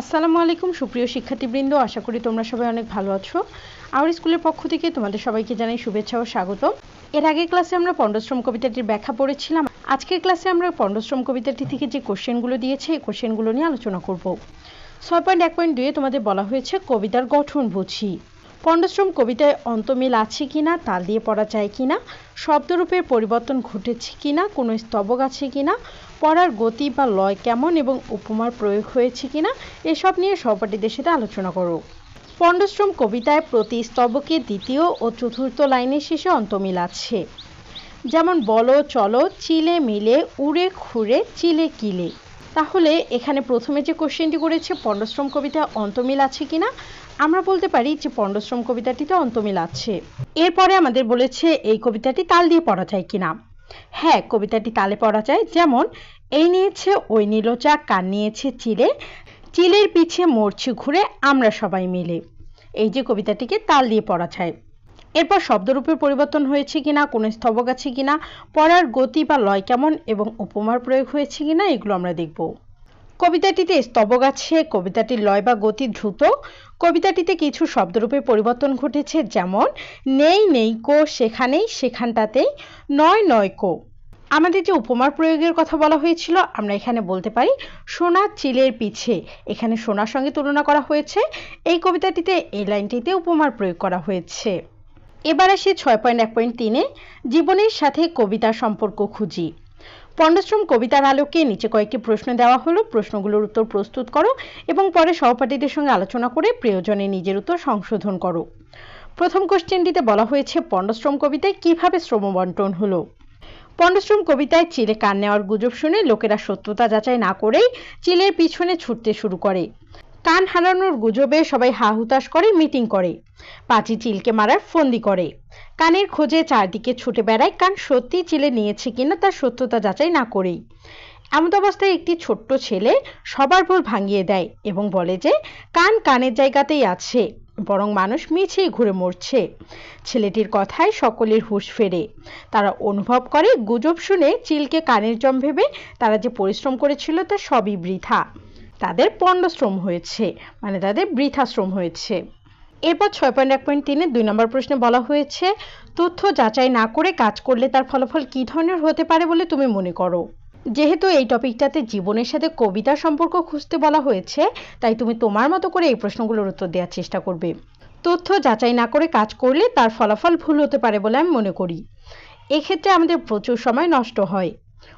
আসসালামু আলাইকুম, সুপ্রিয় শিক্ষার্থীবৃন্দ। আশা করি তোমরা সবাই অনেক ভালো আছো। আমার স্কুলের পক্ষ থেকে তোমাদের সবাইকে জানাই শুভেচ্ছা ও স্বাগত। এর আগের ক্লাসে আমরা পণ্ডশ্রম কবিতাটির ব্যাখ্যা পড়েছিলাম। আজকের ক্লাসে আমরা পণ্ডশ্রম কবিতাটি থেকে যে কোশ্চেনগুলো দিয়েছে, এই কোশ্চেনগুলো নিয়ে আলোচনা করব। ছয় পয়েন্ট এক পয়েন্ট দুয়ে তোমাদের বলা হয়েছে, কবিতার গঠন বুঝি। পণ্ডশ্রম কবিতায় অন্তমিল আছে কিনা, তাল দিয়ে পড়া যায় কিনা, শব্দরূপের পরিবর্তন ঘটেছে কিনা, কোনো স্তবক আছে কিনা পড়ার গতি বা লয় কেমন এবং উপমার প্রয়োগ হয়েছে কিনা, এসব নিয়ে সহপাঠীদের সাথে আলোচনা করো পণ্ডশ্রম কবিতায় প্রতি স্তবকে দ্বিতীয় ও চতুর্থ লাইনের শেষে অন্তমিল আছে। যেমন, বলো, চলো, চিলে, মিলে, উড়ে, খুঁড়ে, চিলে, কিলে। তাহলে এখানে প্রথমে যে কোশ্চেনটি করেছে, পণ্ডশ্রম কবিতায় অন্তমিল আছে কিনা, আমরা বলতে পারি যে পণ্ডশ্রম কবিতাটিতে অন্তমিল আছে। এরপরে আমাদের বলেছে, এই কবিতাটি তাল দিয়ে পড়া যায় কিনা। হ্যাঁ কবিতাটি তালে পড়া যায়। যেমন, এই নিয়েছে, ওই নিল চা কান নিয়েছে চিলে। চিলের পিছে মরছি ঘুরে, আমরা সবাই মিলে। এই যে কবিতাটিকে তাল দিয়ে পড়া যায়। এরপর শব্দরূপের পরিবর্তন হয়েছে কিনা, কোনো স্তবক আছে কিনা, পড়ার গতি বা লয় কেমন এবং উপমার প্রয়োগ হয়েছে কিনা, এগুলো আমরা দেখব। কবিতাটিতে স্তবক আছে, কবিতাটির লয় বা গতি দ্রুত। কবিতাটিতে কিছু শব্দরূপে পরিবর্তন ঘটেছে, যেমন, নেই নেই কো, সেখানেই, সেখানটাতেই, নয় নয় কো। আমাদের যে উপমার প্রয়োগের কথা বলা হয়েছিল, আমরা এখানে বলতে পারি, সোনা চিলের পিছে। এখানে সোনার সঙ্গে তুলনা করা হয়েছে। এই কবিতাটিতে এই লাইনটিতে উপমার প্রয়োগ করা হয়েছে। এবার আসি ছয় পয়েন্ট এক পয়েন্ট তিনে। জীবনের সাথে কবিতার সম্পর্ক খুঁজি। পণ্ডশ্রম কবিতার আলোকে নিচে কয়েকটি প্রশ্ন দেওয়া হলো। প্রশ্নগুলোর উত্তর প্রস্তুত করো এবং পরে সহপাঠীদের সঙ্গে আলোচনা করে প্রয়োজনে নিজের উত্তর সংশোধন করো। প্রথম কোশ্চেনটিতে বলা হয়েছে, পণ্ডশ্রম কবিতায় কীভাবে শ্রম বন্টন হলো? পণ্ডশ্রম কবিতায় চিলে কান নেওয়ার গুজব শুনে লোকেরা সত্যতা যাচাই না করেই চিলের পিছনে ছুটতে শুরু করে। কান হারানোর গুজবে সবাই হা হুতাশ করে, মিটিং করে। পাঁচি চিলকে মারার ফন্দি করে। কানের খোঁজে চারদিকে ছুটে বেড়ায় কান সত্যি চিলে নিয়েছে কিনা তার সত্যতা যাচাই না করেই। এমন অবস্থায় একটি ছোট্ট ছেলে সবার ভুল ভাঙিয়ে দেয় এবং বলে যে, কান কানের জায়গাতেই আছে, বরং মানুষ মিছেই ঘুরে মরছে। ছেলেটির কথায় সকলের হুঁশ ফেরে। তারা অনুভব করে, গুজব শুনে চিলকে কানের জম ভেবে তারা যে পরিশ্রম করেছিল তা সবই বৃথা। তাদের পণ্ডশ্রম হয়েছে মানে তাদের বৃথাশ্রম হয়েছে। এরপর ছয় পয়েন্ট এক পয়েন্ট তিনে দুই নম্বর প্রশ্নে বলা হয়েছে, তথ্য যাচাই না করে কাজ করলে তার ফলাফল কী ধরনের হতে পারে বলে তুমি মনে করো? যেহেতু এই টপিকটাতে জীবনের সাথে কবিতার সম্পর্ক খুঁজতে বলা হয়েছে, তাই তুমি তোমার মতো করে এই প্রশ্নগুলোর উত্তর দেওয়ার চেষ্টা করবে। তথ্য যাচাই না করে কাজ করলে তার ফলাফল ভুল হতে পারে বলে আমি মনে করি। এক্ষেত্রে আমাদের প্রচুর সময় নষ্ট হয়।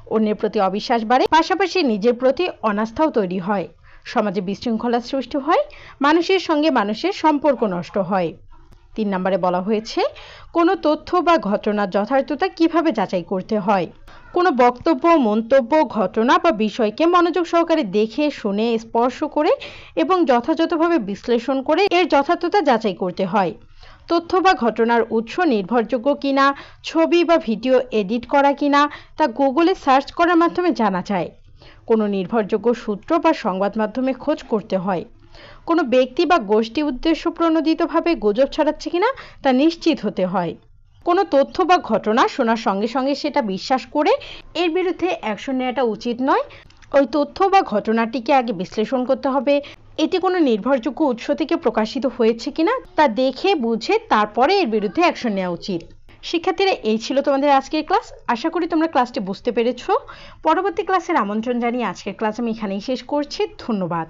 অন্যের প্রতি অবিশ্বাস বাড়ে, পাশাপাশি নিজের প্রতি অনাস্থাও তৈরি হয়। সমাজে বিশৃঙ্খলার সৃষ্টি হয়, মানুষের সঙ্গে মানুষের সম্পর্ক নষ্ট হয়। তিন নম্বরে বলা হয়েছে, কোনো তথ্য বা ঘটনার যথার্থতা কীভাবে যাচাই করতে হয়? কোনো বক্তব্য, মন্তব্য, ঘটনা বা বিষয়কে মনোযোগ সহকারে দেখে, শুনে, স্পর্শ করে এবং যথাযথভাবে বিশ্লেষণ করে এর যথার্থতা যাচাই করতে হয়। তথ্য বা ঘটনার উৎস নির্ভরযোগ্য কিনা, ছবি বা ভিডিও এডিট করা কিনা, তা গুগলে সার্চ করার মাধ্যমে জানা যায়। কোনো নির্ভরযোগ্য সূত্র বা সংবাদ মাধ্যমে খোঁজ করতে হয়। কোনো ব্যক্তি বা গোষ্ঠী উদ্দেশ্য প্রণোদিতভাবে গুজব ছড়াচ্ছে কিনা, তা নিশ্চিত হতে হয়। কোনো তথ্য বা ঘটনা শোনার সঙ্গে সঙ্গে সেটা বিশ্বাস করে এর বিরুদ্ধে অ্যাকশন নেওয়াটা উচিত নয়। ওই তথ্য বা ঘটনাটিকে আগে বিশ্লেষণ করতে হবে। এটি কোনো নির্ভরযোগ্য উৎস থেকে প্রকাশিত হয়েছে কিনা তা দেখে, বুঝে তারপরে এর বিরুদ্ধে অ্যাকশন নেওয়া উচিত। শিক্ষার্থীরা, এই ছিল তোমাদের আজকের ক্লাস আশা করি তোমরা ক্লাসটি বুঝতে পেরেছ। পরবর্তী ক্লাসের আমন্ত্রণ জানিয়ে আজকের ক্লাস আমি এখানেই শেষ করছি। ধন্যবাদ।